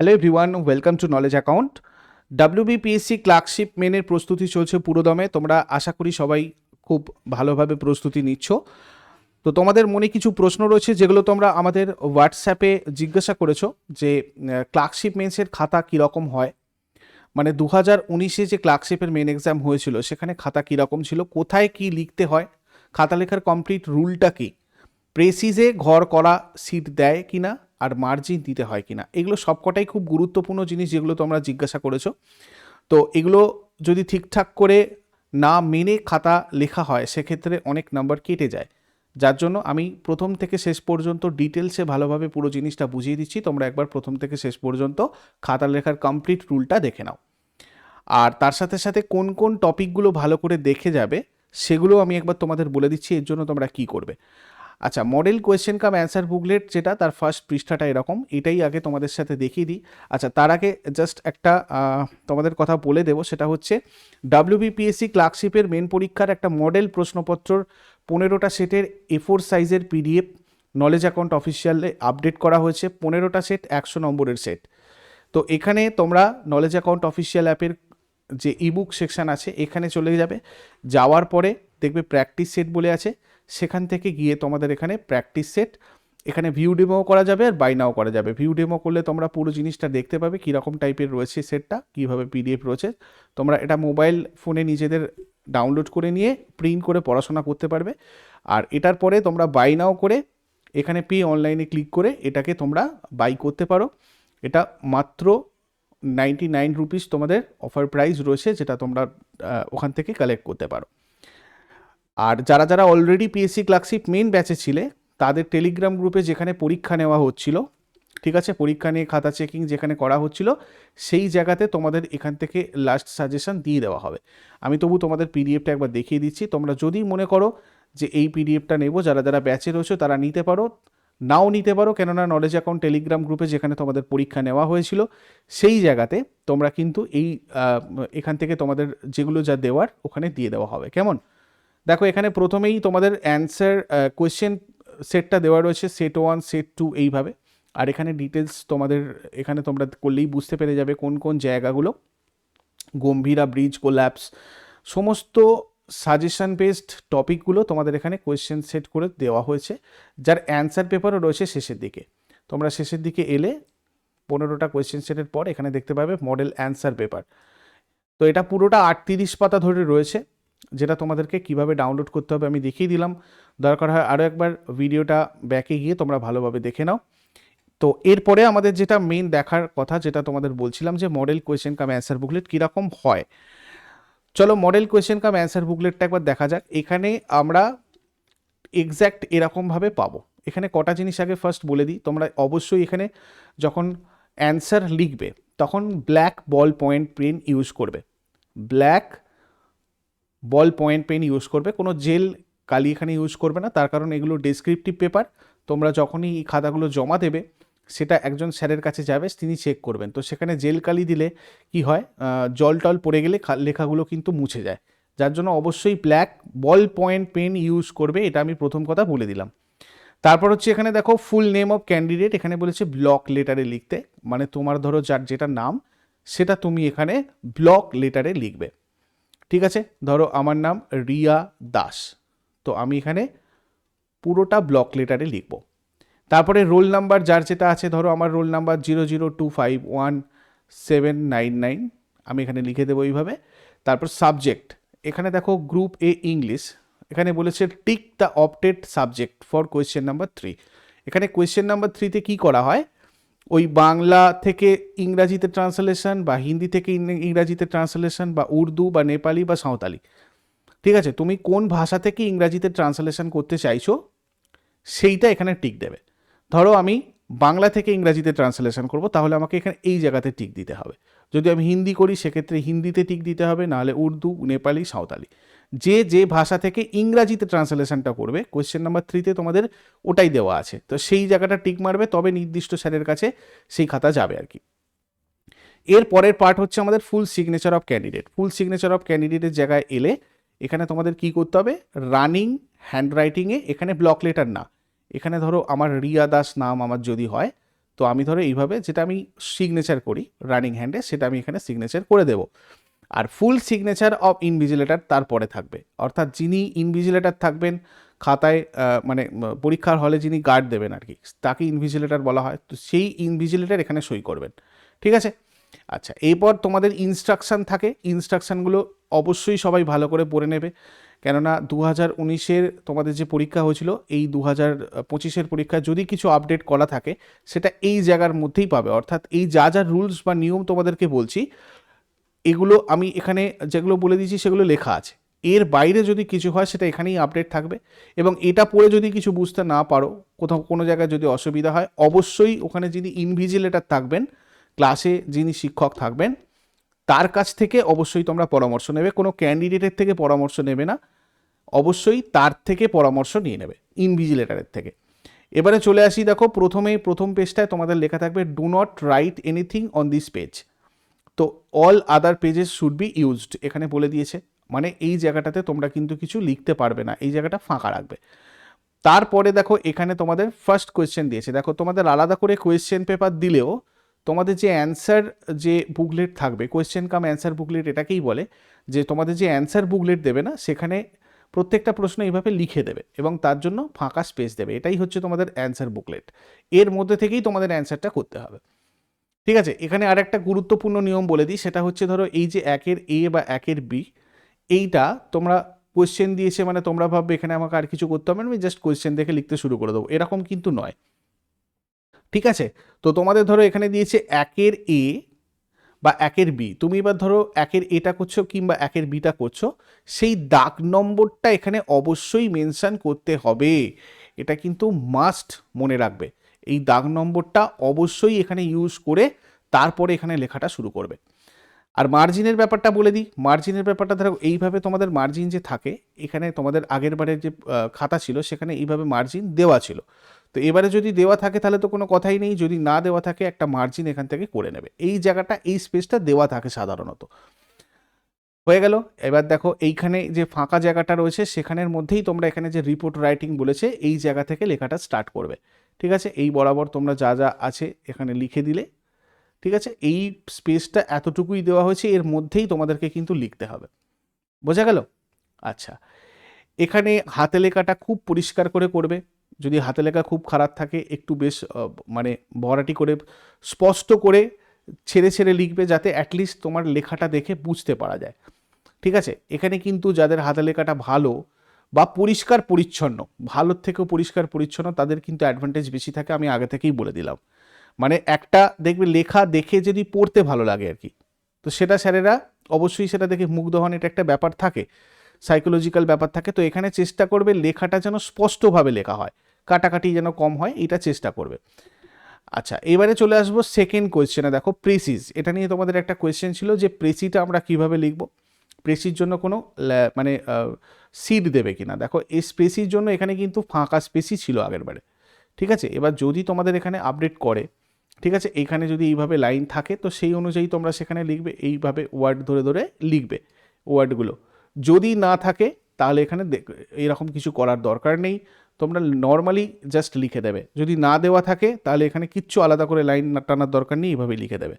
Hello everyone welcome to knowledge account WBPSC clerkship মেনের প্রস্তুতি চলছে পুরোদমে, তোমরা আশা করি সবাই খুব ভালোভাবে প্রস্তুতি নিচ্ছ। তো তোমাদের মনে কিছু প্রশ্ন রয়েছে যেগুলো তোমরা আমাদের হোয়াটসঅ্যাপে জিজ্ঞাসা করেছ যে ক্লার্কশিপ মেন্সের খাতা কীরকম হয়? মানে দু হাজার উনিশে যে ক্লার্কশিপের মেন এক্সাম হয়েছিল, সেখানে খাতা কীরকম ছিল? কোথায় কি লিখতে হয়? খাতা লেখার কমপ্লিট রুলটা কী? প্রেসিজে ঘর করা সিট দেয় কিনা? আর মার্জিন দিতে হয় কিনা। এগুলো সবকটাই খুব গুরুত্বপূর্ণ জিনিস যেগুলো তোমরা জিজ্ঞাসা করেছ। তো এগুলো যদি ঠিকঠাক করে না মেনে খাতা লেখা হয়, সেক্ষেত্রে অনেক নাম্বার কেটে যায়। যার জন্য আমি প্রথম থেকে শেষ পর্যন্ত ডিটেলসে ভালোভাবে পুরো জিনিসটা বুঝিয়ে দিচ্ছি। তোমরা একবার প্রথম থেকে শেষ পর্যন্ত খাতা লেখার কমপ্লিট রুলটা দেখে নাও। আর তার সাথে সাথে কোন কোন টপিকগুলো ভালো করে দেখে যাবে, সেগুলো আমি একবার তোমাদের বলে দিচ্ছি, এর জন্য তোমরা কি করবে। আচ্ছা model question cum answer booklet যেটা, তার ফার্স্ট পৃষ্ঠাটা এরকম, এটাই আগে তোমাদের সাথে দেখিয়ে দিই। আচ্ছা তার আগে জাস্ট একটা তোমাদের কথা বলে দেবো, সেটা হচ্ছে ডাব্লিউবিপিএসসি ক্লার্কশিপের মেন পরীক্ষার একটা মডেল প্রশ্নপত্রর পনেরোটা সেটের এ ফোর সাইজের পিডিএফ নলেজ অ্যাকাউন্ট অফিসিয়ালে আপডেট করা হয়েছে, পনেরোটা সেট, একশো নম্বরের সেট। তো এখানে তোমরা নলেজ অ্যাকাউন্ট অফিসিয়াল অ্যাপের যে ইবুক সেকশন আছে, এখানে চলে যাবে। যাওয়ার পরে দেখবে প্র্যাকটিস সেট বলে আছে। সেখান থেকে গিয়ে তোমাদের এখানে প্র্যাকটিস সেট এখানে ভিউ ডেমোও করা যাবে আর বাই নাও করা যাবে। ভিউ ডেমো করলে তোমরা পুরো জিনিসটা দেখতে পাবে কীরকম টাইপের রয়েছে সেটটা কীভাবে পিডিএফ রয়েছে। তোমরা এটা মোবাইল ফোনে নিজেদের ডাউনলোড করে নিয়ে প্রিন্ট করে পড়াশোনা করতে পারবে। আর এটার পরে তোমরা বাই নাও করে এখানে পে অনলাইনে ক্লিক করে এটাকে তোমরা বাই করতে পারো। এটা মাত্র নাইনটি নাইন রুপিস তোমাদের অফার প্রাইস রয়েছে যেটা তোমরা ওখান থেকে কালেক্ট করতে পারো। আর যারা যারা অলরেডি পিএসসি ক্লার্কশিপ মেন ব্যাচে ছিলে, তাদের টেলিগ্রাম গ্রুপে যেখানে পরীক্ষা নেওয়া হচ্ছিল, ঠিক আছে? পরীক্ষা নিয়ে খাতা চেকিং যেখানে করা হচ্ছিল, সেই জায়গাতে তোমাদের এখান থেকে লাস্ট সাজেশন দিয়ে দেওয়া হবে। আমি তবু তোমাদের পিডিএফটা একবার দেখিয়ে দিচ্ছি। তোমরা যদি মনে করো যে এই পিডিএফটা নেব, যারা যারা ব্যাচে রয়েছে তারা নিতে পারো। নাও নিতে পারো, কেননা নলেজ অ্যাকাউন্ট টেলিগ্রাম গ্রুপে যেখানে তোমাদের পরীক্ষা নেওয়া হয়েছিল, সেই জায়গাতে তোমরা কিন্তু এই এখান থেকে তোমাদের যেগুলো যা দেওয়ার ওখানে দিয়ে দেওয়া হবে। কেমন? দেখো, এখানে প্রথমেই তোমাদের অ্যান্সার কোয়েশ্চেন সেটটা দেওয়া রয়েছে সেট ওয়ান সেট টু এইভাবে। আর এখানে ডিটেলস তোমাদের, এখানে তোমরা করলেই বুঝতে পেরে যাবে কোন কোন জায়গাগুলো। গম্ভীরা ব্রিজ কোল্যাপস সমস্ত সাজেশন বেসড টপিকগুলো তোমাদের এখানে কোয়েশ্চেন সেট করে দেওয়া হয়েছে, যার অ্যান্সার পেপারও রয়েছে শেষের দিকে। তোমরা শেষের দিকে এলে পনেরোটা কোয়েশ্চেন সেটের পর এখানে দেখতে পাবে মডেল অ্যান্সার পেপার তো এটা পুরোটা আটত্রিশ পাতা ধরে রয়েছে। যেটা তোমাদেরকে কীভাবে ডাউনলোড করতে হবে আমি দেখিয়ে দিলাম। দরকার হয় আরও একবার ভিডিওটা ব্যাকে গিয়ে তোমরা ভালোভাবে দেখে নাও। তো এরপরে আমাদের যেটা মেন দেখার কথা যেটা তোমাদের বলছিলাম যে model question cum answer booklet কীরকম হয়। চলো মডেল কোয়েশ্চেন কাম অ্যান্সার বুকলেটটা একবার দেখা যাক। এখানে আমরা এক্স্যাক্ট এরকমভাবে পাবো। এখানে কটা জিনিস আগে ফার্স্ট বলে দিই। তোমরা অবশ্যই এখানে যখন অ্যান্সার লিখবে, তখন black ball point pen use করবে। Black ball point pen use করবে, কোনো জেল কালি এখানে ইউজ করবে না, তার কারণ এগুলো ডেসক্রিপটিভ পেপার তোমরা যখনই এই খাতাগুলো জমা দেবে, সেটা একজন স্যারের কাছে যাবে, তিনি চেক করবেন। তো সেখানে জেল কালি দিলে কি হয় জল টল পড়ে গেলে লেখাগুলো কিন্তু মুছে যায়। যার জন্য অবশ্যই black ball point pen use করবে, এটা আমি প্রথম কথা বলে দিলাম। তারপর হচ্ছে এখানে দেখো ফুল নেম অফ ক্যান্ডিডেট এখানে বলেছে ব্লক লেটারে লিখতে মানে তোমার ধরো যার যেটা নাম, সেটা তুমি এখানে ব্লক লেটারে লিখবে। ঠিক আছে? ধরো আমার নাম রিয়া দাস। তো আমি এখানে পুরোটা ব্লক লেটারে লিখব। তারপরে রোল নাম্বার যার যেটা আছে, ধরো আমার roll number zero zero two five one seven nine nine আমি এখানে লিখে দেবো এইভাবে। তারপর সাবজেক্ট এখানে দেখো গ্রুপ এ ইংলিশ এখানে বলেছে tick the opted subject for question number three এখানে কোয়েশ্চেন নাম্বার থ্রিতে কী করা হয়? ওই বাংলা থেকে ইংরাজিতে ট্রান্সলেশন বা হিন্দি থেকে ইংরাজিতে ট্রান্সলেশন বা উর্দু বা নেপালি বা সাঁওতালি। ঠিক আছে, তুমি কোন ভাষা থেকে ইংরাজিতে ট্রান্সলেশন করতে চাইছো, সেইটা এখানে টিক দেবে। ধরো আমি বাংলা থেকে ইংরাজিতে ট্রান্সলেশন করব, তাহলে আমাকে এখানে এই জায়গাতে টিক দিতে হবে। যদি আমি হিন্দি করি, সেক্ষেত্রে হিন্দিতে টিক দিতে হবে, নাহলে উর্দু, নেপালি, সাঁওতালি। যে যে ভাষা থেকে ইংরাজিতে ট্রান্সলেশনটা করবে কোয়েশ্চেন নাম্বার থ্রিতে তোমাদের ওটাই দেওয়া আছে। তো সেই জায়গাটা টিক মারবে, তবে নির্দিষ্ট স্যারের কাছে সেই খাতা যাবে আর কি। এর পরের পার্ট হচ্ছে আমাদের full signature of candidate full signature of ক্যান্ডিডেটের জায়গায় এলে এখানে তোমাদের কি করতে হবে? রানিং হ্যান্ডরাইটিংয়ে এখানে ব্লক লেটার না। এখানে ধরো আমার রিয়া দাস নাম আমার যদি হয়, তো আমি ধরো এইভাবে যেটা আমি সিগনেচার করি রানিং হ্যান্ডে সেটা আমি এখানে সিগনেচার করে দেবো। আর ফুল সিগনেচার অফ ইনভিজিলেটার তারপরে থাকবে। অর্থাৎ যিনি ইনভিজিলেটার থাকবেন, খাতায় মানে পরীক্ষার হলে যিনি গার্ড দেবেন আর কি তাকে ইনভিজিলেটার বলা হয়। তো সেই ইনভিজিলেটার এখানে সই করবেন। ঠিক আছে? আচ্ছা এরপর তোমাদের ইনস্ট্রাকশান থাকে। ইনস্ট্রাকশানগুলো অবশ্যই সবাই ভালো করে পড়ে নেবে। কেননা দু হাজার উনিশের তোমাদের যে পরীক্ষা হয়েছিল, এই দু হাজার পঁচিশের পরীক্ষা যদি কিছু আপডেট করা থাকে, সেটা এই জায়গার মধ্যেই পাবে। অর্থাৎ এই যা যা রুলস বা নিয়ম তোমাদেরকে বলছি এগুলো আমি এখানে যেগুলো বলে দিয়েছি সেগুলো লেখা আছে। এর বাইরে যদি কিছু হয় সেটা এখানেই আপডেট থাকবে এবং এটা পড়ে যদি কিছু বুঝতে না পারো, কোথাও কোনো জায়গায় যদি অসুবিধা হয়, অবশ্যই ওখানে যিনি ইনভিজিলেটার থাকবেন ক্লাসে যিনি শিক্ষক থাকবেন, তার কাছ থেকে অবশ্যই তোমরা পরামর্শ নেবে। কোনো ক্যান্ডিডেটের থেকে পরামর্শ নেবে না। অবশ্যই তার থেকে পরামর্শ নিয়ে নেবে ইনভিজিলেটারের থেকে। এবারে চলে আসি দেখো, প্রথমে প্রথম পেজটায় তোমাদের লেখা থাকবে do not write anything on this page তো all other pages should be used এখানে বলে দিয়েছে মানে এই জায়গাটাতে তোমরা কিন্তু কিছু লিখতে পারবে না, এই জায়গাটা ফাঁকা রাখবে। তারপরে দেখো, এখানে তোমাদের ফার্স্ট কোয়েশ্চেন দিয়েছে। দেখো, তোমাদের আলাদা করে কোয়েশ্চেন পেপার দিলেও তোমাদের যে অ্যান্সার যে বুকলেট থাকবে কোয়েশ্চেন কাম অ্যান্সার বুকলেট এটাকেই বলে যে তোমাদের যে অ্যান্সার বুকলেট দেবে না, সেখানে প্রত্যেকটা প্রশ্ন এইভাবে লিখে দেবে এবং তার জন্য ফাঁকা স্পেস দেবে। এটাই হচ্ছে তোমাদের অ্যান্সার বুকলেট এর মধ্যে থেকেই তোমাদের অ্যান্সারটা করতে হবে। ঠিক আছে? এখানে আর একটা গুরুত্বপূর্ণ নিয়ম বলে দিই, সেটা হচ্ছে ধরো এই যে একের এ বা একের বি এইটা তোমরা কোয়েশ্চেন দিয়েছে মানে তোমরা ভাববে এখানে আমাকে আর কিছু করতে হবে না, আমি জাস্ট কোয়েশ্চেন দেখে লিখতে শুরু করে দেবো। এরকম কিন্তু নয়। ঠিক আছে? তো তোমাদের ধরো এখানে দিয়েছে একের এ বা একের বি তুমি এবার ধরো একের এটা করছ কিংবা একের বিটা করছ, সেই দাগ নম্বরটা এখানে অবশ্যই মেনশান করতে হবে। এটা কিন্তু মাস্ট মনে রাখবে। এই দাগ নম্বরটা অবশ্যই এখানে ইউজ করে তারপরে এখানে লেখাটা শুরু করবে। আর মার্জিনের ব্যাপারটা বলে দিই। মার্জিনের ব্যাপারটা ধরো এইভাবে তোমাদের মার্জিন যে থাকে, এখানে তোমাদের আগের বারের যে খাতা ছিল, সেখানে এইভাবে মার্জিন দেওয়া ছিল। তো এবারে যদি দেওয়া থাকে তাহলে তো কোনো কথাই নেই। যদি না দেওয়া থাকে, একটা মার্জিন এখান থেকে করে নেবে। এই জায়গাটা, এই স্পেসটা দেওয়া থাকে সাধারণত। হয়ে গেল। এবার দেখো এইখানে যে ফাঁকা জায়গাটা রয়েছে, সেখানের মধ্যেই তোমরা এখানে যে রিপোর্ট রাইটিং বলেছে, এই জায়গা থেকে লেখাটা স্টার্ট করবে। ঠিক আছে? এই বরাবর তোমরা যা যা আছে এখানে লিখে দিলে, ঠিক আছে? এই স্পেসটা এতটুকুই দেওয়া হয়েছে, এর মধ্যেই তোমাদেরকে কিন্তু লিখতে হবে। বোঝা গেল? আচ্ছা। এখানে হাতে লেখাটা খুব পরিষ্কার করে করবে। যদি হাতে লেখা খুব খারাপ থাকে, একটু বেশ মানে ভরাটি করে, স্পষ্ট করে ছেড়ে ছেড়ে লিখবে যাতে অ্যাটলিস্ট তোমার লেখাটা দেখে বুঝতে পারা যায়। ঠিক আছে? এখানে কিন্তু যাদের হাতে লেখাটা ভালো বা পরিষ্কার পরিচ্ছন্ন, ভালোর থেকেও পরিষ্কার পরিচ্ছন্ন, তাদের কিন্তু অ্যাডভান্টেজ বেশি থাকে আমি আগে থেকেই বলে দিলাম। মানে একটা দেখবে লেখা দেখে যদি পড়তে ভালো লাগে আর কি, তো সেটা স্যারেরা অবশ্যই সেটা দেখে মুগ্ধ হন, এটা একটা ব্যাপার থাকে সাইকোলজিক্যাল ব্যাপার থাকে, তো এখানে চেষ্টা করবে লেখাটা যেন স্পষ্টভাবে লেখা হয়, কাটাকাটি যেন কম হয়, এটা চেষ্টা করবে। আচ্ছা এবারে চলে আসব সেকেন্ড কোয়েশ্চেনে দেখো প্রেসিস এটা নিয়ে তোমাদের একটা কোয়েশ্চেন ছিল যে প্রেসিটা আমরা কীভাবে লিখব? প্রেসির জন্য কোনো মানে সিট দেবে কিনা। দেখো, এই স্পেসির জন্য এখানে কিন্তু ফাঁকা স্পেসই ছিল আগের বারে ঠিক আছে? এবার যদি তোমাদের এখানে আপডেট করে, ঠিক আছে? এখানে যদি এইভাবে লাইন থাকে, তো সেই অনুযায়ী তোমরা সেখানে লিখবে, এইভাবে ওয়ার্ড ধরে ধরে লিখবে ওয়ার্ডগুলো। যদি না থাকে, তাহলে এখানে এরকম কিছু করার দরকার নেই। তোমরা নর্মালি জাস্ট লিখে দেবে। যদি না দেওয়া থাকে, তাহলে এখানে কিচ্ছু আলাদা করে লাইন টানার দরকার নেই, এইভাবে লিখে দেবে।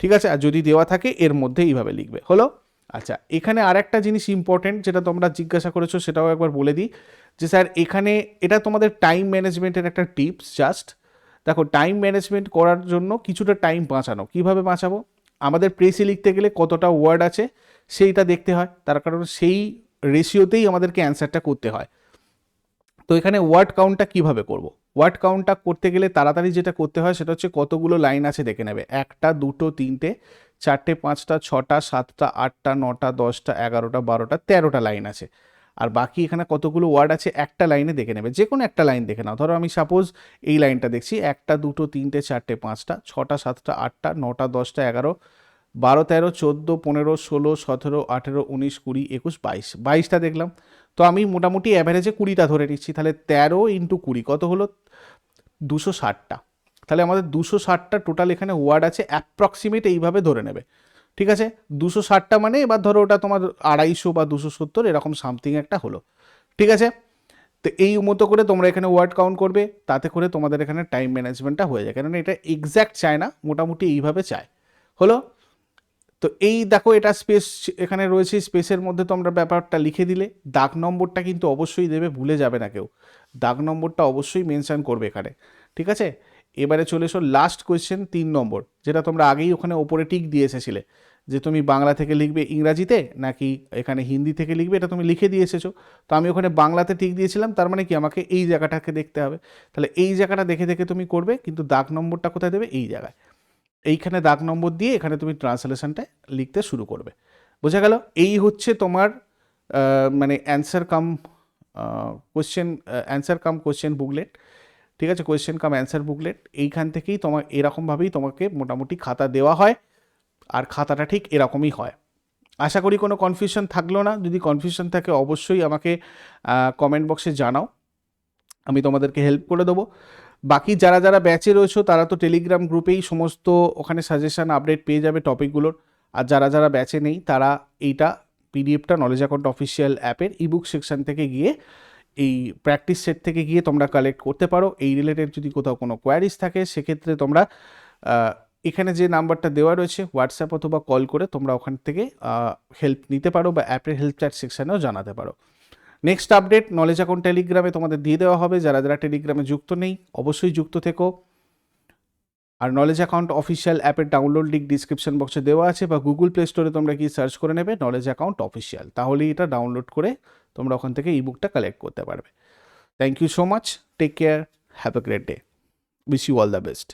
ঠিক আছে? আর যদি দেওয়া থাকে, এর মধ্যে এইভাবে লিখবে। হলো? আচ্ছা এখানে আর একটা জিনিস ইম্পর্টেন্ট যেটা তোমরা জিজ্ঞাসা করেছ সেটাও একবার বলে দিই যে স্যার, এখানে এটা তোমাদের টাইম ম্যানেজমেন্টের একটা টিপস জাস্ট দেখো টাইম ম্যানেজমেন্ট করার জন্য কিছুটা টাইম বাঁচানো। কীভাবে বাঁচাবো? আমাদের প্রেসে লিখতে গেলে কতটা ওয়ার্ড আছে সেইটা দেখতে হয়। তার কারণ সেই রেশিওতেই আমাদেরকে অ্যান্সারটা করতে হয়। তো এখানে ওয়ার্ড কাউন্টটা কীভাবে করব? ওয়ার্ড কাউন্টটা করতে গেলে তাড়াতাড়ি যেটা করতে হয় সেটা হচ্ছে কতগুলো লাইন আছে দেখে নেবে। একটা, দুটো, তিনটে। চারটে পাঁচটা, ছটা, সাতটা, আটটা, নটা, দশটা, এগারোটা, বারোটা, তেরোটা লাইন আছে। আর বাকি এখানে কতগুলো ওয়ার্ড আছে, একটা লাইনে দেখে নেবে। যে কোনো একটা লাইন দেখে নাও। ধরো আমি সাপোজ এই লাইনটা দেখছি, একটা, দুটো, তিনটে, চারটে, পাঁচটা, ছটা, সাতটা, আটটা, নটা, দশটা, এগারো, বারো, তেরো, চোদ্দ, পনেরো, ষোলো, সতেরো, আঠেরো, উনিশ, কুড়ি, একুশ, বাইশ। বাইশটা দেখলাম। তো আমি মোটামুটি অ্যাভারেজে কুড়িটা ধরে নিচ্ছি। তাহলে তেরো ইন্টু কুড়ি, কত হলো? দুশো ষাটটা। তাহলে আমাদের দুশো ষাটটা টোটাল এখানে ওয়ার্ড আছে অ্যাপ্রক্সিমেট এইভাবে ধরে নেবে। ঠিক আছে? দুশো ষাটটা মানে এবার ধরো ওটা তোমার আড়াইশো বা দুশো সত্তর, এরকম সামথিং একটা হলো। ঠিক আছে? তো এই মতো করে তোমরা এখানে ওয়ার্ড কাউন্ট করবে, তাতে করে তোমাদের এখানে টাইম ম্যানেজমেন্টটা হয়ে যায়। কেননা এটা এক্স্যাক্ট চায় না, মোটামুটি এইভাবে চায়। হলো? তো এই দেখো এটা স্পেস এখানে রয়েছে স্পেসের মধ্যে তোমরা ব্যাপারটা লিখে দিলে। দাগ নম্বরটা কিন্তু অবশ্যই দেবে, ভুলে যাবে না কেউ। দাগ নম্বরটা অবশ্যই মেনশান করবে এখানে। ঠিক আছে? এবারে চলে এসো লাস্ট কোয়েশ্চেন তিন নম্বর, যেটা তোমরা আগেই ওখানে ওপরে টিক দিয়ে এসেছিলে, যে তুমি বাংলা থেকে লিখবে ইংরাজিতে নাকি এখানে হিন্দি থেকে লিখবে, এটা তুমি লিখে দিয়ে এসেছ। তো আমি ওখানে বাংলাতে টিক দিয়েছিলাম, তার মানে কি আমাকে এই জায়গাটাকে দেখতে হবে। তাহলে এই জায়গাটা দেখে দেখে তুমি করবে, কিন্তু দাগ নম্বরটা কোথায় দেবে? এই জায়গায়। এইখানে দাগ নম্বর দিয়ে এখানে তুমি ট্রান্সলেশনটা লিখতে শুরু করবে। বোঝা গেল? এই হচ্ছে তোমার মানে answer cum question answer cum question booklet ঠিক আছে কোয়েশ্চেন কাম অ্যান্সার বুকলেট এইখান থেকেই তোমার এরকমভাবেই তোমাকে মোটামুটি খাতা দেওয়া হয়, আর খাতাটা ঠিক এরকমই হয়। আশা করি কোনো কনফিউশন থাকল না, যদি কনফিউশন থাকে অবশ্যই আমাকে কমেন্ট বক্সে জানাও, আমি তোমাদেরকে হেল্প করে দেবো। বাকি যারা যারা ব্যাচে রয়েছো, তারা তো টেলিগ্রাম গ্রুপেই সমস্ত ওখানে সাজেশন আপডেট পেয়ে যাবে টপিকগুলোর আর যারা যারা ব্যাচে নেই, তারা এইটা পিডিএফটা নলেজ অ্যাকাউন্ট অফিসিয়াল অ্যাপের ইবুক সেকশন থেকে গিয়ে এই প্র্যাকটিস সেট থেকে গিয়ে তোমরা কালেক্ট করতে পারো। এই রিলেটেড যদি কোথাও কোনো কোয়ারিজ থাকে, সেক্ষেত্রে তোমরা এখানে যে নাম্বারটা দেওয়া রয়েছে হোয়াটসঅ্যাপ অথবা কল করে তোমরা ওখান থেকে হেল্প নিতে পারো বা অ্যাপের হেল্প চ্যাট সেকশানেও জানাতে পারো। নেক্সট আপডেট নলেজ অ্যাকাউন্ট টেলিগ্রামে তোমাদের দিয়ে দেওয়া হবে। যারা যারা টেলিগ্রামে যুক্ত নেই, অবশ্যই যুক্ত থেকো। আর নলেজ অ্যাকাউন্ট অফিসিয়াল অ্যাপের ডাউনলোড লিঙ্ক ডিসক্রিপশন বক্সে দেওয়া আছে বা গুগল প্লে স্টোরে তোমরা কি সার্চ করে নেবে নলেজ অ্যাকাউন্ট অফিসিয়াল তাহলেই এটা ডাউনলোড করে তোমরা ওখান থেকে ই বুকটা কালেক্ট করতে পারবে। Thank you so much take care have a great day wish you all the best